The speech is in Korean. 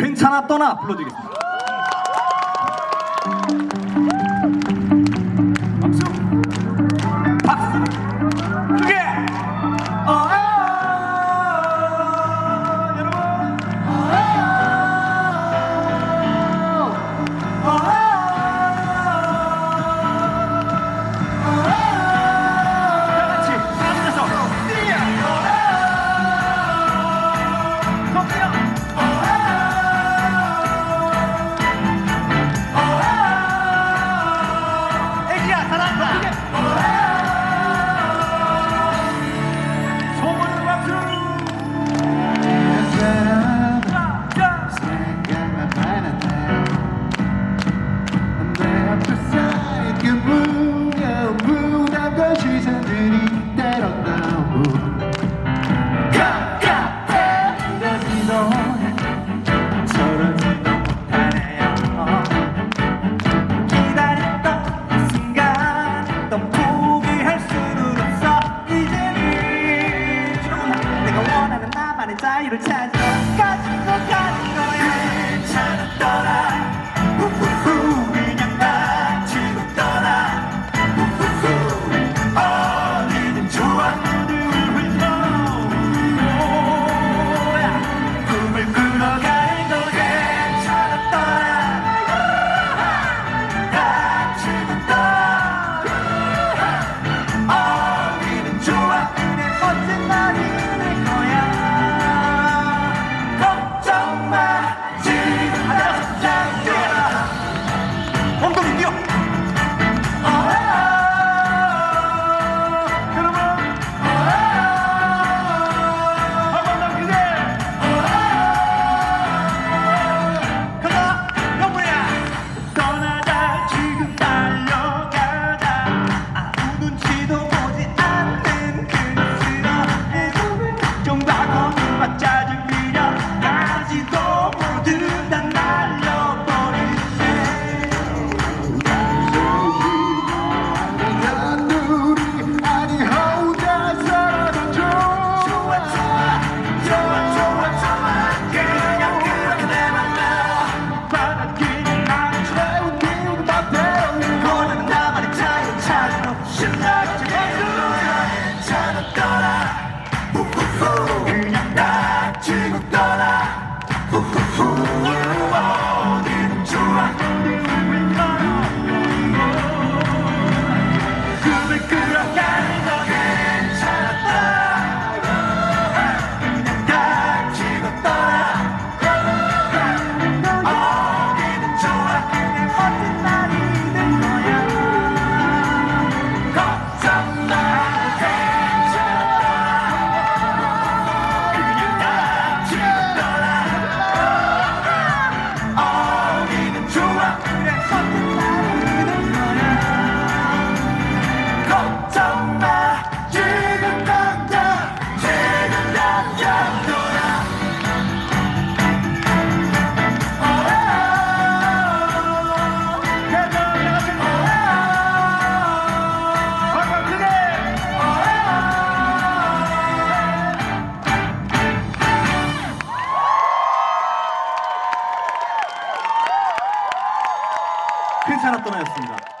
괜찮아 떠나 불러드리겠습니다. 나만의 자유를 찾아 가진 것 같아 but I 하나 떠나였습니다.